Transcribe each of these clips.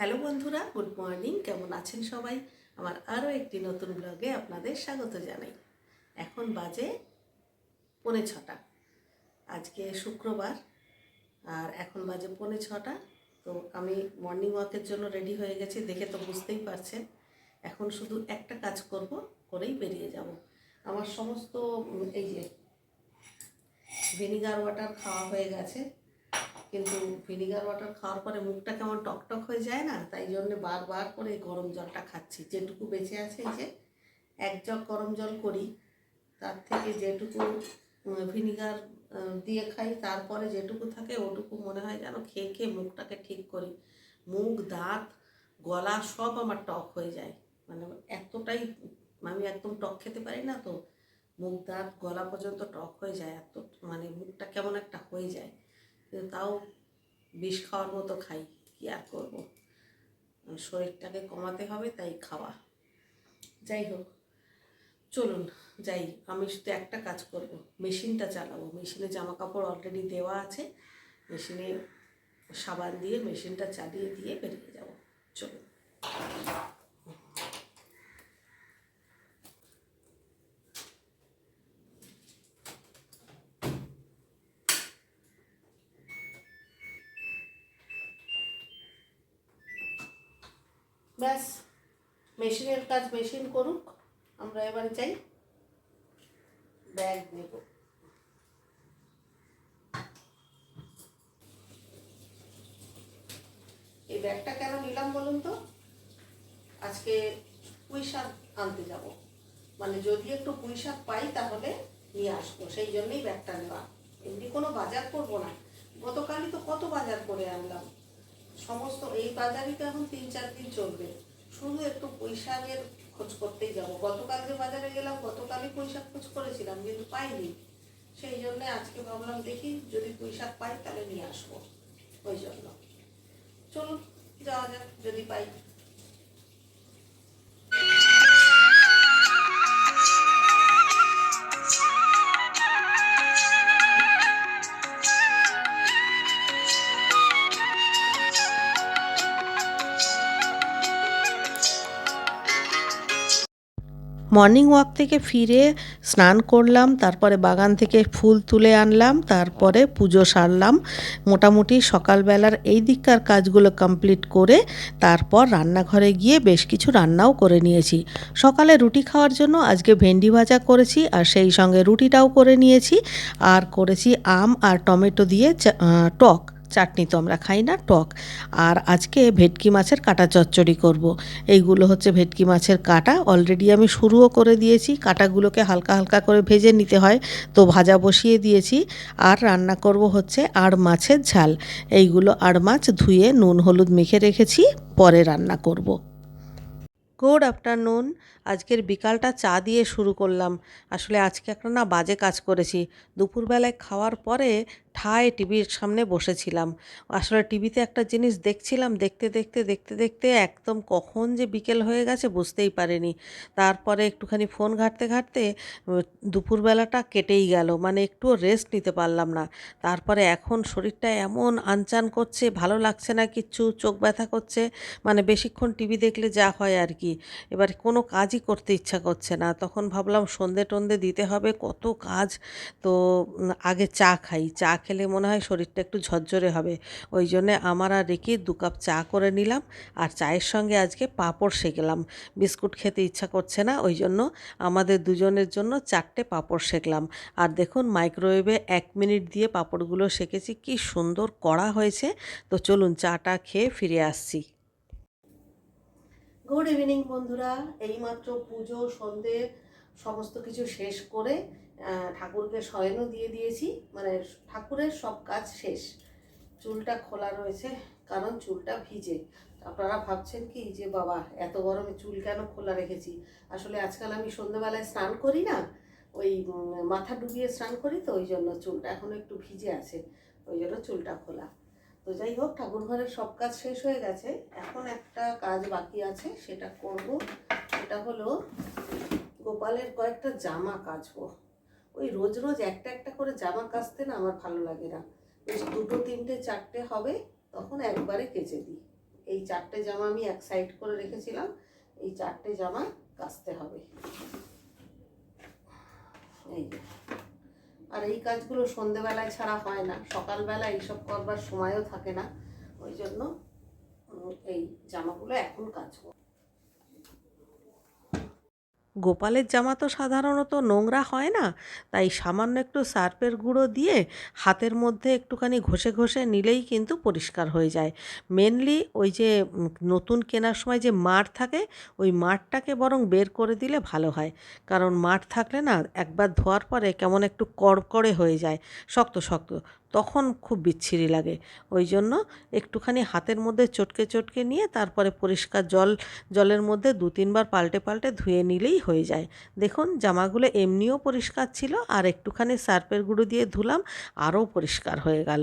Hello বন্ধুরা, good morning. কেমন আছেন সবাই? আমার আরও একটি নতুন ব্লগে আপনাদের স্বাগত জানাই। এখন বাজে পৌনে ছটা। আজকে শুক্রবার, আর এখন বাজে পৌনে ছটা। তো আমি মর্নিং ওয়াকের জন্য রেডি হয়ে গেছি, দেখে তো বুঝতেই পারছেন। এখন শুধু একটা কাজ করব, করেই বেরিয়ে যাব। আমার সমস্ত এই যে ভিনিগার ওয়াটার খাওয়া হয়ে গেছে। কিন্তু ভিনিগার ওয়াটার খাওয়ার পরে মুখটা কেমন টকটক হয়ে যায় না? তাই জন্য বারবার করে গরম জলটা খাচ্ছি। যেটুকু বেঁচে আছে যে এক জগ গরম জল করি, তার থেকে যেটুকু ভিনিগার দিয়ে খাই, তারপরে যেটুকু থাকে ওটুকু মনে হয় যেন খেয়ে খেয়ে মুখটাকে ঠিক করি। মুখ, দাঁত, গলা সব আমার টক হয়ে যায়। মানে এতটাই, আমি একদম টক খেতে পারি না তো, মুখ, দাঁত, গলা পর্যন্ত টক হয়ে যায়। এত মানে মুখটা কেমন একটা হয়ে যায়। তাও বিষ খাওয়ার মতো খাই, কি আর করব? শরীরটাকে কমাতে হবে, তাই খাওয়া। যাই হোক, চলুন, যাই, আমি শুধু একটা কাজ করব, মেশিনটা চালাবো। মেশিনে জামা কাপড় অলরেডি দেওয়া আছে, মেশিনে সাবান দিয়ে মেশিনটা চালিয়ে দিয়ে বেরিয়ে যাব। চলুন। ব্যাস মেশিনের কাজ মেশিন করুক, আমরা এবারে যাই ব্যাগ নেব। এই ব্যাগটা কেন নিলাম বলুন তো? আজকে পুঁই শাক আনতে যাব। মানে যদি একটু পুঁই শাক পাই তাহলে নিয়ে আসব, সেই জন্যই ব্যাগটা নেওয়া। এমনি কোনো বাজার করব না। গতকালই তো কত বাজার করে আনলাম। সমস্ত এই বাজারই তো এখন তিন চার দিন চলবে। শুধু একটু পৈশাকের খোঁজ করতেই যাব। গতকাল যে বাজারে গেলাম, গতকালই পৈশাক খোঁজ করেছিলাম, কিন্তু পাইনি। সেই জন্য আজকে ভাবলাম দেখি যদি পৈশাক পাই তাহলে নিয়ে আসব। ওই জন্য। চলুন, যাওয়া যাক, যদি পাই। মর্নিং ওয়াক থেকে ফিরে স্নান করলাম, তারপরে বাগান থেকে ফুল তুলে আনলাম, তারপরে পুজো সারলাম। মোটামুটি সকালবেলার এই দিককার কাজগুলো কমপ্লিট করে তারপর রান্নাঘরে গিয়ে বেশ কিছু রান্নাও করে নিয়েছি। সকালে রুটি খাওয়ার জন্য আজকে ভেন্ডি ভাজা করেছি আর সেই সঙ্গে রুটিটাও করে নিয়েছি। আর করেছি আম আর টমেটো দিয়ে টক। চাটনি তো আমরা খাই না, টক। আর আজকে ভেটকি মাছের কাটা চচ্চড়ি করব। এইগুলো হচ্ছে ভেটকি মাছের কাটা। অলরেডি আমি শুরুও করে দিয়েছি। কাটাগুলোকে হালকা হালকা করে ভেজে নিতে হয়। তো ভাজা বসিয়ে দিয়েছি। আর রান্না করব হচ্ছে আর মাছের ঝাল। এইগুলো আর মাছ ধুয়ে নুন, হলুদ মেখে রেখেছি। পরে রান্না করব। গুড আফটারনুন আজকের বিকালটা চা দিয়ে শুরু করলাম। আসলে আজকে একটা না বাজে কাজ করেছি। দুপুরবেলায় খাওয়ার পরে ঠায় টিভির সামনে বসেছিলাম? আসলে টিভিতে একটা জিনিস দেখছিলাম, দেখতে দেখতে দেখতে দেখতে একদম কখন যে বিকেল হয়ে গেছে বুঝতেই পারিনি। তারপরে একটুখানি ফোন ঘাঁটতে ঘাঁটতে দুপুরবেলাটা কেটেই গেল মানে একটুও রেস্ট নিতে পারলাম না। তারপরে এখন শরীরটা এমন আনচান করছে, ভালো লাগছে না কিচ্ছু, চোখ ব্যথা করছে মানে বেশিক্ষণ টিভি দেখলে যা হয় আর কি। এবার কোনো কাজই করতে ইচ্ছা করছে না। তখন ভাবলাম সন্ধে টন্ধে দিতে হবে, কত কাজ? তো আগে চা খাই। চা খেলে মনে হয় শরীরটা একটু ঝরঝরে হবে। ওই জন্যে আমার আর রেখে দু কাপ চা করে নিলাম আর চায়ের সঙ্গে আজকে পাঁপড় সেঁকলাম। বিস্কুট খেতে ইচ্ছা করছে না, ওই জন্য আমাদের দুজনের জন্য চারটে পাঁপড় সেঁকলাম। আর দেখুন মাইক্রোওয়েভে এক মিনিট দিয়ে পাঁপড়গুলো সেঁকেছি, কি সুন্দর কড়া হয়েছে। তো চলুন চাটা খেয়ে ফিরে আসছি। গুড ইভিনিং বন্ধুরা, এইমাত্র পুজো সন্ধে সমস্ত কিছু শেষ করে ঠাকুরকে শয়নও দিয়ে দিয়েছি। মানে ঠাকুরের সব কাজ শেষ। চুলটা খোলা রয়েছে, কারণ চুলটা ভিজে। আপনারা ভাবছেন কি যে, বাবা, এত গরমে চুল কেন খোলা রেখেছি? আসলে আজকাল আমি সন্ধ্যেবেলায় স্নান করি না, ওই মাথা ডুবিয়ে স্নান করি তো, ওই জন্য চুলটা এখনও একটু ভিজে আছে, ওই জন্য চুলটা খোলা। তো যাই হোক ঠাকুর ঘরের সব কাজ শেষ হয়ে গেছে। এখন একটা কাজ বাকি আছে, সেটা করব। সেটা হলো গোপালের কয়েকটা জামা কাচবো। ওই রোজ রোজ একটা একটা করে জামা কাচতে না আমার ভালো লাগে না। বেশ দুটো, তিনটে, চারটে হবে, তখন একবারে কেচে দিই। এই চারটে জামা আমি এক সাইড করে রেখেছিলাম, এই চারটে জামা কাচতে হবে। এই আর এই কাজগুলো সন্ধেবেলায় ছাড়া হয় না, সকালবেলা এইসব করবার সময়ও থাকে না। ওই জন্য, এই জামাগুলো এখন কাজ কাচবো। গোপালের জামা তো সাধারণত নোংরা হয় না, তাই সামান্য একটু সার্ফের গুঁড়ো দিয়ে হাতের মধ্যে একটুখানি ঘষে ঘষে নিলেই কিন্তু পরিষ্কার হয়ে যায়। মেনলি ওই যে নতুন কেনার সময় যে মাঠ থাকে, ওই মাঠটাকে বরং বের করে দিলে ভালো হয়। কারণ মাঠ থাকলে না একবার ধোয়ার পরে কেমন একটু কড়কড়ে হয়ে যায়, শক্ত শক্ত। তখন খুব বিচ্ছিরি লাগে। ওই জন্য একটুখানি হাতের মধ্যে চটকে চটকে নিয়ে তারপরে পরিষ্কার জল, জলের মধ্যে দু তিনবার পাল্টে পাল্টে ধুয়ে নিলেই হয়ে যায়। দেখুন, জামাগুলো এমনিও পরিষ্কার ছিল আর একটুখানি সার্ফের গুঁড়ো দিয়ে ধুলাম, আরও পরিষ্কার হয়ে গেল।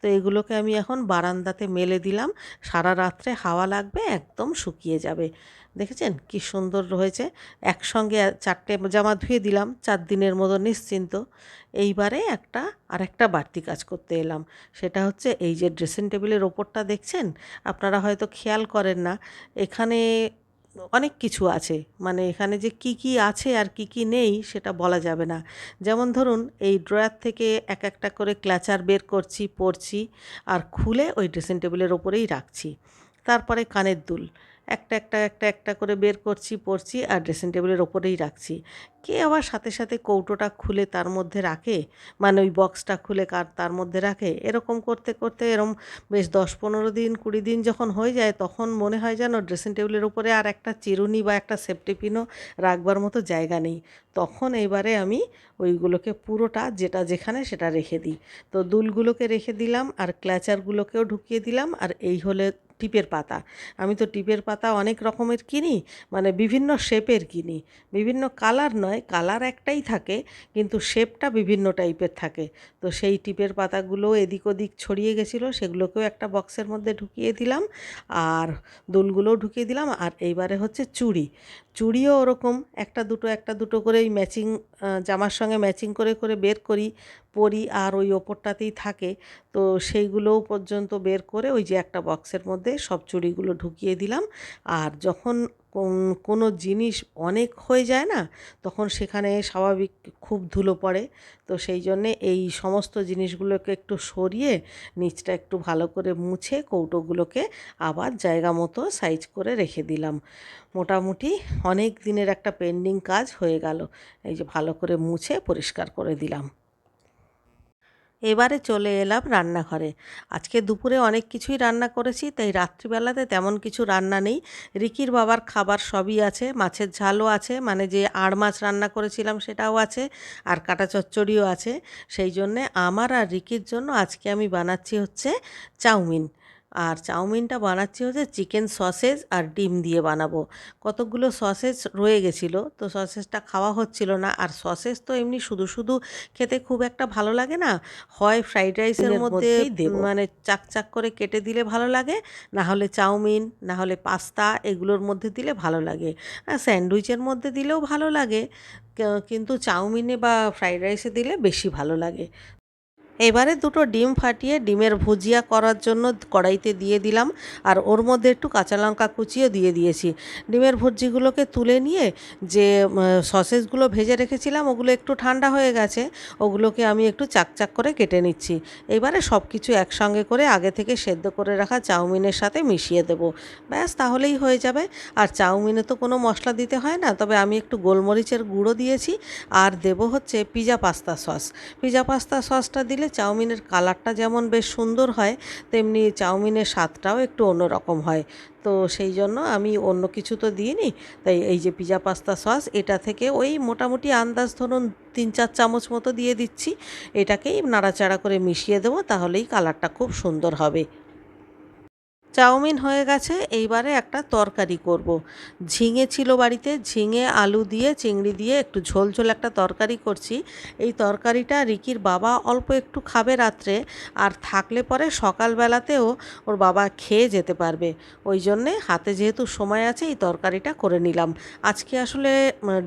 তো এগুলোকে আমি এখন বারান্দাতে মেলে দিলাম। সারা রাত্রে হাওয়া লাগবে, একদম শুকিয়ে যাবে। দেখেছেন? কি সুন্দর রয়েছে। একসঙ্গে চারটে জামা ধুয়ে দিলাম, চার দিনের মতো নিশ্চিন্ত। এইবারে একটা আর একটা বাড়তি কাজ করতে এলাম। সেটা হচ্ছে এই যে ড্রেসিং টেবিলের ওপরটা দেখছেন? আপনারা হয়তো খেয়াল করেন না। এখানে অনেক কিছু আছে। মানে এখানে যে কি কি আছে আর কি কি নেই সেটা বলা যাবে না। যেমন ধরুন, এই ড্রয়ার থেকে এক একটা করে ক্ল্যাচার বের করছি, পরছি আর খুলে ওই ড্রেসিং টেবিলের ওপরেই রাখছি। তারপরে কানের দুল। একটা একটা একটা একটা করে বের করছি, পরছি আর ড্রেসিং টেবিলের ওপরেই রাখছি। কে আবার সাথে সাথে কৌটোটা খুলে তার মধ্যে রাখে? মানে ওই বক্সটা খুলে কার তার মধ্যে রাখে? এরকম করতে করতে এরম বেশ দশ, পনেরো দিন, কুড়ি দিন যখন হয়ে যায় তখন মনে হয় যেন ড্রেসিং টেবিলের উপরে আর একটা চিরুনি বা একটা সেফটি পিনও রাখবার মতো জায়গা নেই। তখন এবারে আমি ওইগুলোকে পুরোটা যেটা যেখানে সেটা রেখে দিই। তো দুলগুলোকে রেখে দিলাম আর ক্ল্যাচারগুলোকেও ঢুকিয়ে দিলাম আর এই হলে টিপের পাতা। আমি তো টিপের পাতা অনেক রকমের কিনি মানে বিভিন্ন শেপের কিনি। বিভিন্ন কালার নয়, কালার একটাই থাকে, কিন্তু শেপটা বিভিন্ন টাইপের থাকে। তো সেই টিপের পাতাগুলো এদিক ওদিক ছড়িয়ে গেছিল, সেগুলোকেও একটা বক্সের মধ্যে ঢুকিয়ে দিলাম, আর দুলগুলোও ঢুকিয়ে দিলাম, আর এইবারে হচ্ছে চুড়ি। চুড়িও ওরকম, একটা দুটো একটা দুটো করে ওই ম্যাচিং জামার সঙ্গে ম্যাচিং করে করে বের করি, পরি আর ওই ওপরটাতেই থাকে। তো সেইগুলোও পর্যন্ত বের করে ওই যে একটা বক্সের মধ্যে সব চুড়িগুলো ঢুকিয়ে দিলাম। আর যখন কোন- জিনিস অনেক হয়ে যায় না, তখন সেখানে স্বাভাবিক খুব ধুলো পড়ে। তো সেই জন্যে এই সমস্ত জিনিসগুলোকে একটু সরিয়ে নিচটা একটু ভালো করে মুছে কৌটোগুলোকে আবার জায়গা মতো সাইজ করে রেখে দিলাম। মোটামুটি অনেক দিনের একটা পেন্ডিং কাজ হয়ে গেল। এই যে ভালো করে মুছে পরিষ্কার করে দিলাম। এবারে চলে এলাম রান্নাঘরে। আজকে দুপুরে অনেক কিছুই রান্না করেছি, তাই রাত্রিবেলাতে তেমন কিছু রান্না নেই। রিকির বাবার খাবার সবই আছে, মাছের ঝালও আছে মানে যে আড় মাছ রান্না করেছিলাম সেটাও আছে, আর কাটা চচ্চড়িও আছে। সেই জন্যে আমার আর রিকির জন্য আজকে আমি বানাচ্ছি হচ্ছে চাউমিন। আর চাউমিনটা বানাচ্ছি হচ্ছে চিকেন সসেজ আর ডিম দিয়ে বানাবো। কতগুলো সসেজ রয়ে গেছিল তো সসেজটা খাওয়া হচ্ছিল না। আর সসেজ তো এমনি শুধু শুধু খেতে খুব একটা ভালো লাগে না হয় ফ্রাইড রাইসের মধ্যে মানে চাক চাক করে কেটে দিলে ভালো লাগে না হলে চাউমিন না হলে পাস্তা এগুলোর মধ্যে দিলে ভালো লাগে। আর স্যান্ডউইচের মধ্যে দিলেও ভালো লাগে কিন্তু চাউমিনে বা ফ্রাইড রাইসে দিলে বেশি ভালো লাগে। এবারে দুটো ডিম ফাটিয়ে ডিমের ভুজিয়া করার জন্য কড়াইতে দিয়ে দিলাম আর ওর মধ্যে একটু কাঁচা লঙ্কা কুচিও দিয়ে দিয়েছি। ডিমের ভুজিগুলোকে তুলে নিয়ে যে উম, সসেজগুলো ভেজে রেখেছিলাম ওগুলো একটু ঠান্ডা হয়ে গেছে ওগুলোকে আমি একটু চাকচাক করে কেটে নিচ্ছি। এবারে সব কিছু একসঙ্গে করে আগে থেকে সেদ্ধ করে রাখা চাউমিনের সাথে মিশিয়ে দেব। ব্যাস তাহলেই হয়ে যাবে। আর চাউমিনে তো কোনো মশলা দিতে হয় না তবে আমি একটু গোলমরিচের গুঁড়ো দিয়েছি আর দেব হচ্ছে pizza pasta sauce. Pizza pasta সসটা দিলে চাউমিনের কালারটা যেমন বেশ সুন্দর হয়, তেমনি চাউমিনের স্বাদটাও একটু অন্যরকম হয়। তো সেই জন্য আমি অন্য কিছু তো দিইনি, তাই এই যে পিজা পাস্তা সস, এটা থেকে ওই মোটামুটি আন্দাজ ধরুন তিন চার চামচ মতো দিয়ে দিচ্ছি। এটাকেই নাড়াচাড়া করে মিশিয়ে দেবো, তাহলেই কালারটা খুব সুন্দর হবে। চাউমিন হয়ে গেছে, এইবারে একটা তরকারি করব। ঝিঙে ছিল বাড়িতে, ঝিঙে, আলু দিয়ে, চিংড়ি দিয়ে একটু ঝোল ঝোল একটা তরকারি করছি। এই তরকারিটা রিকির বাবা অল্প একটু খাবে রাত্রে, আর থাকলে পরে সকালবেলাতেও ওর বাবা খেয়ে যেতে পারবে। ওই জন্যে হাতে যেহেতু সময় আছে, এই তরকারিটা করে নিলাম। আজকে আসলে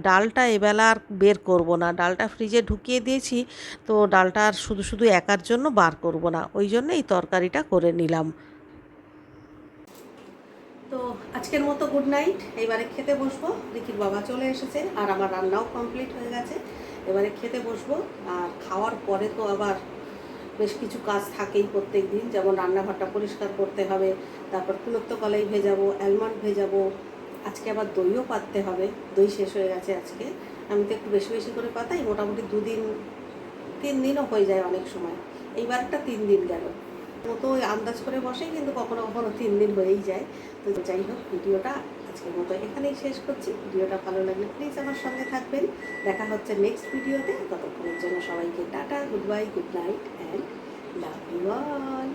ডালটা এবেলা আর বের করব না। ডালটা ফ্রিজে ঢুকিয়ে দিয়েছি, তো ডালটা আর শুধু শুধু একার জন্য বার করব না। ওই জন্য এই তরকারিটা করে নিলাম। তো আজকের মতো গুড নাইট এবারে খেতে বসবো। রিকির বাবা চলে এসেছে আর আমার রান্নাও কমপ্লিট হয়ে গেছে। এবারে খেতে বসবো। আর খাওয়ার পরে তো আবার বেশ কিছু কাজ থাকেই প্রত্যেক দিন যেমন রান্নাঘরটা পরিষ্কার করতে হবে, তারপর কুলত্ত কলাই ভেজাবো অ্যালমন্ড ভেজাবো। আজকে আবার দইও পাততে হবে। দই শেষ হয়ে গেছে আজকে। আমি তো একটু বেশি বেশি করে পাতাই। মোটামুটি দুদিন, তিন দিনও হয়ে যায় অনেক সময়। এইবারটা তিন দিন গেল। মতো ওই আন্দাজ করে বসে, কিন্তু কখনো কখনো তিন দিন হয়েই যায়। তো যাই হোক, ভিডিওটা আজকের মতো এখানেই শেষ করছি। ভিডিওটা ভালো লাগলে প্লিজ আমার সঙ্গে থাকবেন। দেখা হচ্ছে নেক্সট ভিডিওতে ততক্ষণের জন্য সবাইকে tata good bye good night and love you all